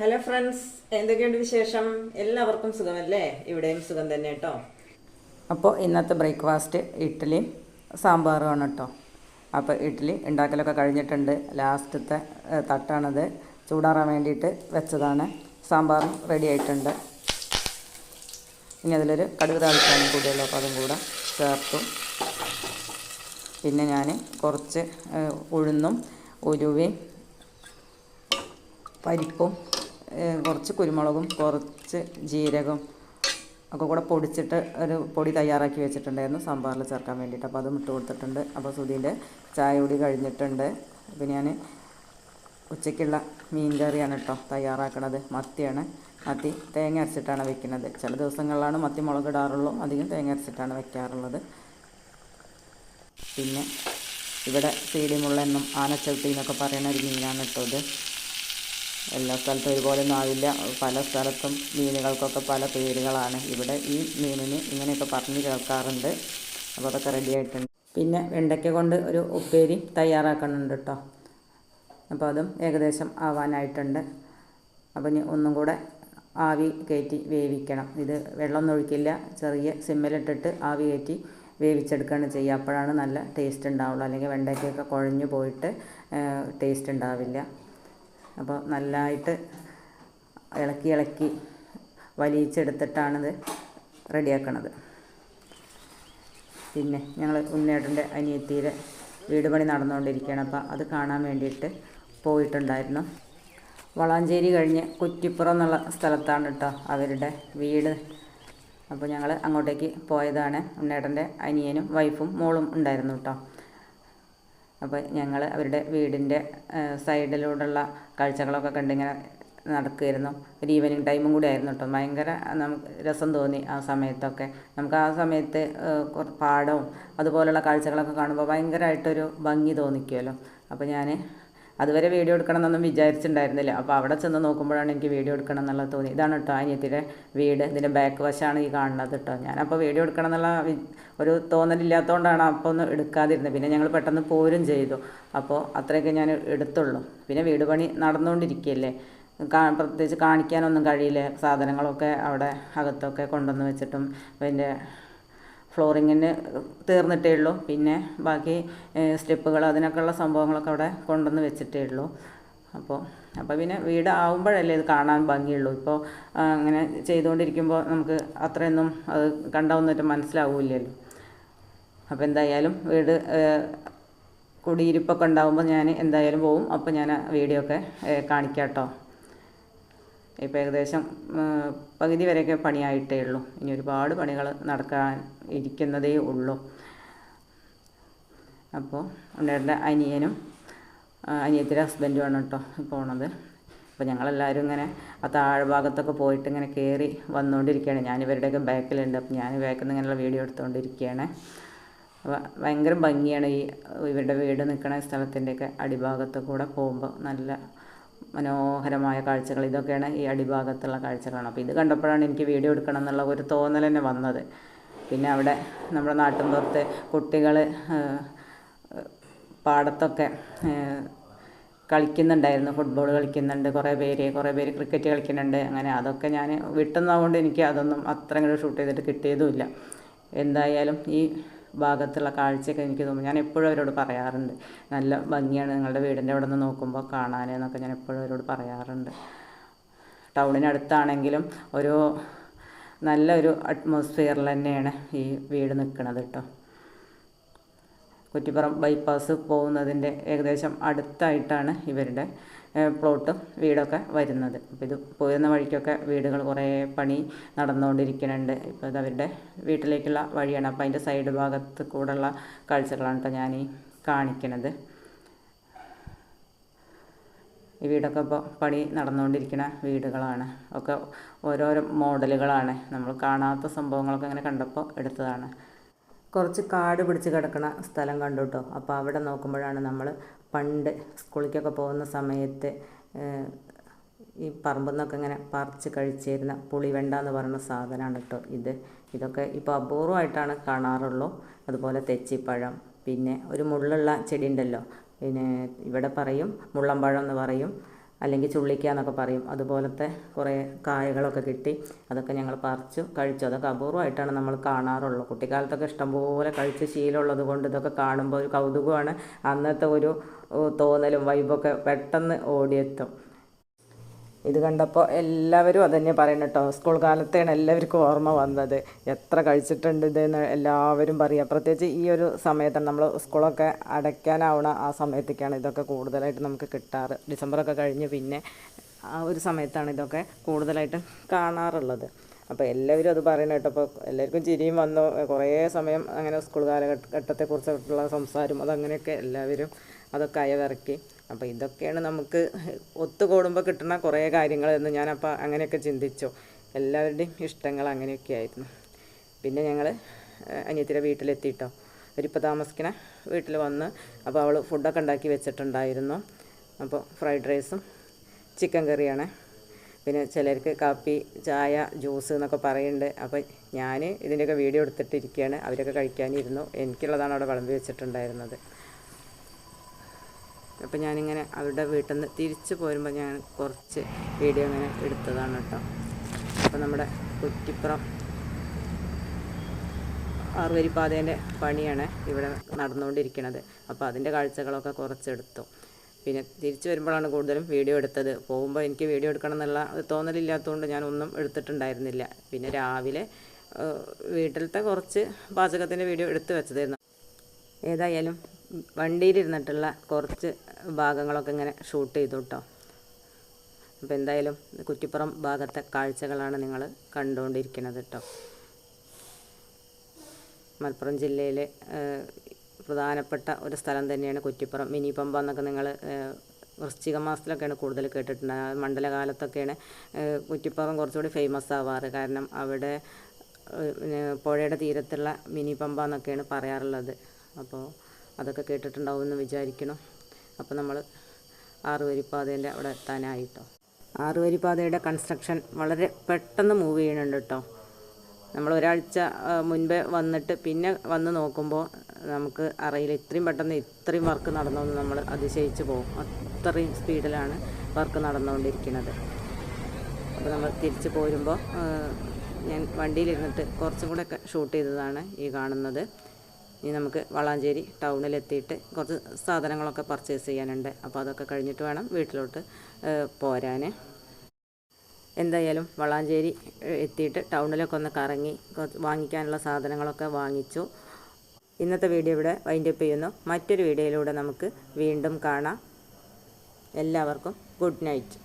Hello friends എന്തൊക്കെയുണ്ട് വിശേഷം? എല്ലാവർക്കും സുഖമല്ലേ? ഇവിടെയും സുഖം തന്നെ കേട്ടോ. അപ്പോൾ ഇന്നത്തെ ബ്രേക്ക്ഫാസ്റ്റ് ഇഡ്ഡലിയും സാമ്പാറുമാണ് കേട്ടോ. അപ്പോൾ ഇഡ്ഡലി ഉണ്ടാക്കലൊക്കെ കഴിഞ്ഞിട്ടുണ്ട്. ലാസ്റ്റത്തെ തട്ടാണത്. ചൂടാറാൻ വേണ്ടിയിട്ട് വെച്ചതാണ്. സാമ്പാറും റെഡി ആയിട്ടുണ്ട്. ഇനി അതിലൊരു കടുക് താളിക്കാനും കൂടിയല്ലോ അപ്പോൾ അതും കൂടെ ചേർത്തു. പിന്നെ ഞാൻ കുറച്ച് ഉഴുന്നും ഉരുവയും പരിപ്പും കുറച്ച് കുരുമുളകും കുറച്ച് ജീരകം ഒക്കെ കൂടെ പൊടിച്ചിട്ട് ഒരു പൊടി തയ്യാറാക്കി വെച്ചിട്ടുണ്ടായിരുന്നു. സാമ്പാറിൽ ചേർക്കാൻ വേണ്ടിയിട്ട്. അപ്പോൾ അതും ഇട്ട് കൊടുത്തിട്ടുണ്ട്. അപ്പോൾ സുധീന്റെ ചായ കൂടി കഴിഞ്ഞിട്ടുണ്ട്. അപ്പോൾ ഞാൻ ഉച്ചയ്ക്കുള്ള മീൻ കറിയാണ് കേട്ടോ തയ്യാറാക്കണത്. മത്തിയാണ്. മത്തി തേങ്ങ അരച്ചിട്ടാണ് വെക്കുന്നത്. ചില ദിവസങ്ങളിലാണ് മത്തി മുളകിടാറുള്ളൂ അധികം തേങ്ങ അരച്ചിട്ടാണ് വെക്കാറുള്ളത്. പിന്നെ ഇവിടെ സീഡിമുള്ളെന്നും ആനച്ചവിട്ടി എന്നൊക്കെ പറയുന്ന ഒരു മീനാണ് കേട്ടോ ഇത്. എല്ലാ സ്ഥലത്തും ഒരുപോലെ ഒന്നും ആവില്ല പല സ്ഥലത്തും മീനുകൾക്കൊക്കെ പല പേരുകളാണ്. ഇവിടെ ഈ മീനിന് ഇങ്ങനെയൊക്കെ പറഞ്ഞ് കേൾക്കാറുണ്ട്. അപ്പോൾ അതൊക്കെ റെഡി ആയിട്ടുണ്ട്. പിന്നെ വെണ്ടയ്ക്ക കൊണ്ട് ഒരു ഉപ്പേരി തയ്യാറാക്കുന്നുണ്ട് കേട്ടോ അപ്പോൾ അതും ഏകദേശം ആവാനായിട്ടുണ്ട്. അപ്പോൾ ഇനി ഒന്നും കൂടെ ആവി കയറ്റി വേവിക്കണം. ഇത് വെള്ളമൊന്നും ഒഴിക്കില്ല. ചെറിയ സിമ്മിലിട്ടിട്ട് ആവി കയറ്റി വേവിച്ചെടുക്കുകയാണ് ചെയ്യുക. അപ്പോഴാണ് നല്ല ടേസ്റ്റ് ഉണ്ടാവുള്ളൂ. അല്ലെങ്കിൽ വെണ്ടയ്ക്കൊക്കെ കുഴഞ്ഞു പോയിട്ട് ടേസ്റ്റ് ഉണ്ടാവില്ല. അപ്പോൾ നല്ലതായിട്ട് ഇളക്കി ഇളക്കി വലിയിച്ചെടുത്തിട്ടാണിത് റെഡിയാക്കണത്. പിന്നെ ഞങ്ങൾ ഉണ്ണേട്ടന്റെ അനിയത്തിയുടെ വീട് പണി നടന്നുകൊണ്ടിരിക്കുകയാണ്. അപ്പോൾ അത് കാണാൻ വേണ്ടിയിട്ട് പോയിട്ടുണ്ടായിരുന്നു. വളാഞ്ചേരി കഴിഞ്ഞ് കുറ്റിപ്പുറം എന്നുള്ള സ്ഥലത്താണ് കേട്ടോ അവരുടെ വീട്. അപ്പോൾ ഞങ്ങൾ അങ്ങോട്ടേക്ക് പോയതാണ്. ഉണ്ണേട്ടന്റെ അനിയനും വൈഫും മോളും ഉണ്ടായിരുന്നു കേട്ടോ. അപ്പോൾ ഞങ്ങൾ അവരുടെ വീടിന്റെ സൈഡിലൂടെയുള്ള കാഴ്ചകളൊക്കെ കണ്ടിങ്ങനെ നടക്കുമായിരുന്നു ഒരു ഈവനിങ് ടൈമും കൂടി ആയിരുന്നു കേട്ടോ ഭയങ്കര നമുക്ക് രസം തോന്നി ആ സമയത്തൊക്കെ. നമുക്ക് ആ സമയത്ത് പാടവും അതുപോലുള്ള കാഴ്ചകളൊക്കെ കാണുമ്പോൾ ഭയങ്കരമായിട്ടൊരു ഭംഗി തോന്നിക്കുമല്ലോ അപ്പോൾ ഞാൻ അതുവരെ വീഡിയോ എടുക്കണം എന്നൊന്നും വിചാരിച്ചിട്ടുണ്ടായിരുന്നില്ല. അപ്പോൾ അവിടെ ചെന്ന് നോക്കുമ്പോഴാണ് എനിക്ക് വീഡിയോ എടുക്കണം എന്നുള്ളത് തോന്നി. ഇതാണ് കേട്ടോ അനിയത്തിന്റെ വീട്. ഇതിന്റെ ബാക്ക് വശമാണ് ഈ കാണുന്നത് കേട്ടോ. ഞാനപ്പോൾ വീഡിയോ എടുക്കണം എന്നുള്ള ഒരു തോന്നലില്ലാത്തതുകൊണ്ടാണ് അപ്പോൾ ഒന്ന് എടുക്കാതിരുന്നത്. പിന്നെ ഞങ്ങൾ പെട്ടെന്ന് പോരും ചെയ്തു. അപ്പോൾ അത്രയൊക്കെ ഞാൻ എടുത്തുള്ളൂ. പിന്നെ വീട് പണി നടന്നുകൊണ്ടിരിക്കുകയല്ലേ? പ്രത്യേകിച്ച് കാണിക്കാനൊന്നും കഴിയില്ല. സാധനങ്ങളൊക്കെ അവിടെ അകത്തൊക്കെ കൊണ്ടുവന്ന് വെച്ചിട്ടും പിന്നെ ഫ്ലോറിങ്ങിന് തീർന്നിട്ടേ ഉള്ളൂ. പിന്നെ ബാക്കി സ്റ്റെപ്പുകൾ അതിനൊക്കെയുള്ള സംഭവങ്ങളൊക്കെ അവിടെ കൊണ്ടുവന്ന് വെച്ചിട്ടേ ഉള്ളൂ. അപ്പോൾ അപ്പോൾ പിന്നെ വീട് ആവുമ്പോഴല്ലേ ഇത് കാണാൻ ഭംഗിയുള്ളൂ. ഇപ്പോൾ അങ്ങനെ ചെയ്തുകൊണ്ടിരിക്കുമ്പോൾ നമുക്ക് അത്രയൊന്നും അത് കണ്ടാവുന്നിട്ട് മനസ്സിലാവില്ലല്ലോ. അപ്പോൾ എന്തായാലും വീട് കുടിയിരിപ്പൊക്കെ ഉണ്ടാകുമ്പോൾ ഞാൻ എന്തായാലും പോവും. അപ്പോൾ ഞാൻ വീഡിയോ ഒക്കെ കാണിക്കാം കേട്ടോ ഇപ്പോൾ ഏകദേശം പകുതി വരെയൊക്കെ പണിയായിട്ടേ ഉള്ളൂ. ഇനി ഒരുപാട് പണികൾ നടക്കാൻ ഇരിക്കുന്നതേ ഉള്ളൂ. അപ്പോൾ ഉണ്ണേട്ടന്റെ അനിയനും അനിയത്തിന്റെ ഹസ്ബൻഡുമാണ് കേട്ടോ പോണത്. അപ്പോൾ ഞങ്ങളെല്ലാവരും ഇങ്ങനെ ആ താഴ്ഭാഗത്തൊക്കെ പോയിട്ട് ഇങ്ങനെ കയറി വന്നുകൊണ്ടിരിക്കുകയാണ്. ഞാൻ ഇവരുടെയൊക്കെ ബാക്കിലുണ്ട്. അപ്പോൾ ഞാൻ ബാക്കിൽ നിന്ന് ഇങ്ങനെയുള്ള വീഡിയോ എടുത്തുകൊണ്ടിരിക്കുകയാണ്. അപ്പോൾ ഭയങ്കര ഭംഗിയാണ് ഈ ഇവരുടെ വീട് നിൽക്കുന്ന സ്ഥലത്തിന്റെയൊക്കെ അടിഭാഗത്ത് കൂടെ പോകുമ്പോൾ നല്ല മനോഹരമായ കാഴ്ചകൾ. ഇതൊക്കെയാണ് ഈ അടിഭാഗത്തുള്ള കാഴ്ചകളാണ്. അപ്പോൾ ഇത് കണ്ടപ്പോഴാണ് എനിക്ക് വീഡിയോ എടുക്കണം എന്നുള്ള ഒരു തോന്നൽ തന്നെ വന്നത്. പിന്നെ അവിടെ നമ്മുടെ നാട്ടിൻപുറത്ത് കുട്ടികൾ പാടത്തൊക്കെ കളിക്കുന്നുണ്ടായിരുന്നു. ഫുട്ബോൾ കളിക്കുന്നുണ്ട്. കുറേ പേര് കുറേ പേര് ക്രിക്കറ്റ് കളിക്കുന്നുണ്ട്. അങ്ങനെ അതൊക്കെ ഞാൻ വിട്ടുന്നതുകൊണ്ട് എനിക്ക് അതൊന്നും അത്ര ഷൂട്ട് ചെയ്തിട്ട് കിട്ടിയതുമില്ല. എന്തായാലും ഈ ഭാഗത്തുള്ള കാഴ്ചയൊക്കെ എനിക്ക് തോന്നും ഞാൻ എപ്പോഴും അവരോട് പറയാറുണ്ട്. നല്ല ഭംഗിയാണ് നിങ്ങളുടെ വീടിന്റെ അവിടെ നിന്ന് നോക്കുമ്പോൾ കാണാൻ എന്നൊക്കെ ഞാൻ എപ്പോഴും അവരോട് പറയാറുണ്ട്. ടൗണിനടുത്താണെങ്കിലും ഒരു നല്ലൊരു അറ്റ്മോസ്ഫിയറിൽ തന്നെയാണ് ഈ വീട് നിൽക്കുന്നത് കേട്ടോ. കുറ്റിപ്പുറം ബൈപ്പാസ് പോകുന്നതിന്റെ ഏകദേശം അടുത്തായിട്ടാണ് ഇവരുടെ പ്ലോട്ടും വീടൊക്കെ വരുന്നത്. അപ്പോൾ ഇത് പോരുന്ന വഴിക്കൊക്കെ വീടുകൾ കുറേ പണി നടന്നുകൊണ്ടിരിക്കുന്നുണ്ട്. ഇപ്പോൾ ഇത് അവരുടെ വീട്ടിലേക്കുള്ള വഴിയാണ്. അപ്പോൾ അതിന്റെ സൈഡ് ഭാഗത്ത് കൂടെയുള്ള കാഴ്ചകളാണ് കേട്ടോ ഞാൻ ഈ കാണിക്കണത്. ഈ വീടൊക്കെ ഇപ്പോൾ പണി നടന്നുകൊണ്ടിരിക്കുന്ന വീടുകളാണ്. ഒക്കെ ഓരോരോ മോഡലുകളാണ്. നമ്മൾ കാണാത്ത സംഭവങ്ങളൊക്കെ ഇങ്ങനെ കണ്ടപ്പോൾ എടുത്തതാണ്. കുറച്ച് കാട് പിടിച്ച് കിടക്കുന്ന സ്ഥലം കണ്ടു കേട്ടോ. അപ്പോൾ അവിടെ നോക്കുമ്പോഴാണ് നമ്മൾ പണ്ട് സ്കൂളിലേക്കൊക്കെ പോകുന്ന സമയത്ത് ഈ പറമ്പിൽ നിന്നൊക്കെ ഇങ്ങനെ പറിച്ച് കഴിച്ചിരുന്ന പുളിവെണ്ട എന്ന് പറയുന്ന സാധനമാണ് കേട്ടോ ഇത്. ഇതൊക്കെ ഇപ്പോൾ അപൂർവമായിട്ടാണ് കാണാറുള്ളൂ. അതുപോലെ തെച്ചിപ്പഴം പിന്നെ ഒരു മുള്ളുള്ള ചെടി ഉണ്ടല്ലോ. പിന്നെ ഇവിടെ പറയും മുള്ളമ്പഴം എന്ന് പറയും. അല്ലെങ്കിൽ ചുള്ളിക്ക എന്നൊക്കെ പറയും. അതുപോലത്തെ കുറേ കായകളൊക്കെ കിട്ടി. അതൊക്കെ ഞങ്ങൾ പറിച്ചു കഴിച്ചു. അതൊക്കെ അപൂർവമായിട്ടാണ് നമ്മൾ കാണാറുള്ളൂ കുട്ടിക്കാലത്തൊക്കെ ഇഷ്ടംപോലെ കഴിച്ച് ശീലമുള്ളത് കൊണ്ട് ഇതൊക്കെ കാണുമ്പോൾ ഒരു കൗതുകമാണ്. അന്നത്തെ ഒരു തോന്നലും വൈബൊക്കെ പെട്ടെന്ന് ഓടിയെത്തും. ഇത് കണ്ടപ്പോൾ എല്ലാവരും അതന്നെ പറയണം കേട്ടോ സ്കൂൾ കാലത്താണ് എല്ലാവർക്കും ഓർമ്മ വന്നത്. എത്ര കഴിച്ചിട്ടുണ്ട് ഇതെന്ന് എല്ലാവരും പറയുക പ്രത്യേകിച്ച് ഈ ഒരു സമയത്താണ് നമ്മൾ സ്കൂളൊക്കെ അടയ്ക്കാനാവണ ആ സമയത്തേക്കാണ് ഇതൊക്കെ കൂടുതലായിട്ട് നമുക്ക് കിട്ടാറ്. ഡിസംബറൊക്കെ കഴിഞ്ഞ് പിന്നെ ആ ഒരു സമയത്താണ് ഇതൊക്കെ കൂടുതലായിട്ട് കാണാറുള്ളത്. അപ്പോൾ എല്ലാവരും അത് പറയണം കേട്ടോ. അപ്പോൾ എല്ലാവർക്കും ചിരിയും വന്നു. കുറേ സമയം അങ്ങനെ സ്കൂൾ കാലഘട്ടത്തെക്കുറിച്ചുള്ള സംസാരം അതങ്ങനെയൊക്കെ എല്ലാവരും അതൊക്കെ അയവിറക്കി അപ്പോൾ ഇതൊക്കെയാണ് നമുക്ക് ഒത്തുകൂടുമ്പോൾ കിട്ടുന്ന കുറേ കാര്യങ്ങൾ എന്ന് ഞാനപ്പോൾ അങ്ങനെയൊക്കെ ചിന്തിച്ചു. എല്ലാവരുടെയും ഇഷ്ടങ്ങൾ അങ്ങനെയൊക്കെ ആയിരുന്നു. പിന്നെ ഞങ്ങൾ അനിയത്തിയുടെ വീട്ടിലെത്തിയിട്ടോ അവരിപ്പോൾ താമസിക്കണ വീട്ടിൽ വന്ന് അപ്പോൾ അവൾ ഫുഡൊക്കെ ഉണ്ടാക്കി വെച്ചിട്ടുണ്ടായിരുന്നു. അപ്പോൾ ഫ്രൈഡ് റൈസും ചിക്കൻ കറിയാണ്. പിന്നെ ചിലർക്ക് കാപ്പി ചായ ജ്യൂസ് എന്നൊക്കെ പറയുന്നുണ്ട് അപ്പോൾ ഞാൻ ഇതിന്റെയൊക്കെ വീഡിയോ എടുത്തിട്ടിരിക്കുകയാണ് അവരൊക്കെ കഴിക്കാനിരുന്നു. എനിക്കുള്ളതാണ് അവിടെ വിളമ്പി വെച്ചിട്ടുണ്ടായിരുന്നത്. അപ്പോൾ ഞാനിങ്ങനെ അവരുടെ വീട്ടിൽ നിന്ന് തിരിച്ചു പോരുമ്പോൾ ഞാൻ കുറച്ച് വീഡിയോ ഇങ്ങനെ എടുത്തതാണ് കേട്ടോ. അപ്പോൾ നമ്മുടെ കുറ്റിപ്പുറം ആറുവരിപ്പാതേന്റെ പണിയാണ് ഇവിടെ നടന്നുകൊണ്ടിരിക്കുന്നത് അപ്പോൾ അതിന്റെ കാഴ്ചകളൊക്കെ കുറച്ചെടുത്തു. പിന്നെ തിരിച്ചു വരുമ്പോഴാണ് കൂടുതലും വീഡിയോ എടുത്തത്. പോകുമ്പോൾ എനിക്ക് വീഡിയോ എടുക്കണം എന്നുള്ള തോന്നലില്ലാത്തതുകൊണ്ട് ഞാൻ ഒന്നും എടുത്തിട്ടുണ്ടായിരുന്നില്ല. പിന്നെ രാവിലെ വീട്ടിലത്തെ കുറച്ച് പാചകത്തിന്റെ വീഡിയോ എടുത്തു വെച്ചതായിരുന്നു. ഏതായാലും വണ്ടിയിലിരുന്നിട്ടുള്ള കുറച്ച് ഭാഗങ്ങളൊക്കെ ഇങ്ങനെ ഷൂട്ട് ചെയ്തു കേട്ടോ. അപ്പോൾ എന്തായാലും കുറ്റിപ്പുറം ഭാഗത്തെ കാഴ്ചകളാണ് നിങ്ങൾ കണ്ടുകൊണ്ടിരിക്കുന്നത് കേട്ടോ. മലപ്പുറം ജില്ലയിലെ പ്രധാനപ്പെട്ട ഒരു സ്ഥലം തന്നെയാണ് കുറ്റിപ്പുറം. മിനി പമ്പ എന്നൊക്കെ നിങ്ങൾ വൃശ്ചിക മാസത്തിലൊക്കെയാണ് കൂടുതൽ കേട്ടിട്ടുണ്ട്. ആ മണ്ഡലകാലത്തൊക്കെയാണ് കുറ്റിപ്പുറം കുറച്ചുകൂടി ഫേമസ് ആവാറ്. കാരണം അവിടെ പുഴയുടെ തീരത്തുള്ള മിനി പമ്പ എന്നൊക്കെയാണ് പറയാറുള്ളത്. അപ്പോൾ അതൊക്കെ കേട്ടിട്ടുണ്ടാവുമെന്ന് വിചാരിക്കണം. അപ്പോൾ നമ്മൾ ആറുവരിപ്പാതേന്റെ അവിടെ എത്താനായിട്ടോ. ആറുവരിപ്പാതയുടെ കൺസ്ട്രക്ഷൻ വളരെ പെട്ടെന്ന് മൂവ് ചെയ്യുന്നുണ്ട് കേട്ടോ നമ്മൾ ഒരാഴ്ച മുൻപേ വന്നിട്ട് പിന്നെ വന്ന് നോക്കുമ്പോൾ നമുക്ക് അറിയില്ല. ഇത്രയും പെട്ടെന്ന് ഇത്രയും വർക്ക് നടന്നതെന്ന് നമ്മൾ അതിശയിച്ച് പോകും. അത്രയും സ്പീഡിലാണ് വർക്ക് നടന്നുകൊണ്ടിരിക്കുന്നത് അപ്പോൾ നമ്മൾ തിരിച്ച് പോരുമ്പോൾ ഞാൻ വണ്ടിയിലിരുന്നിട്ട് കുറച്ചും കൂടെ ഷൂട്ട് ചെയ്തതാണ് ഈ കാണുന്നത്. ഇനി നമുക്ക് വളാഞ്ചേരി ടൗണിലെത്തിയിട്ട് കുറച്ച് സാധനങ്ങളൊക്കെ പർച്ചേസ് ചെയ്യാനുണ്ട്. അപ്പോൾ അതൊക്കെ കഴിഞ്ഞിട്ട് വേണം വീട്ടിലോട്ട് പോരാൻ എന്തായാലും വളാഞ്ചേരി എത്തിയിട്ട് ടൗണിലൊക്കെ ഒന്ന് കറങ്ങി വാങ്ങിക്കാനുള്ള സാധനങ്ങളൊക്കെ വാങ്ങിച്ചു. ഇന്നത്തെ വീഡിയോ ഇവിടെ വൈൻഡപ്പ് ചെയ്യുന്നു. മറ്റൊരു വീഡിയോയിലൂടെ നമുക്ക് വീണ്ടും കാണാം. എല്ലാവർക്കും ഗുഡ് നൈറ്റ്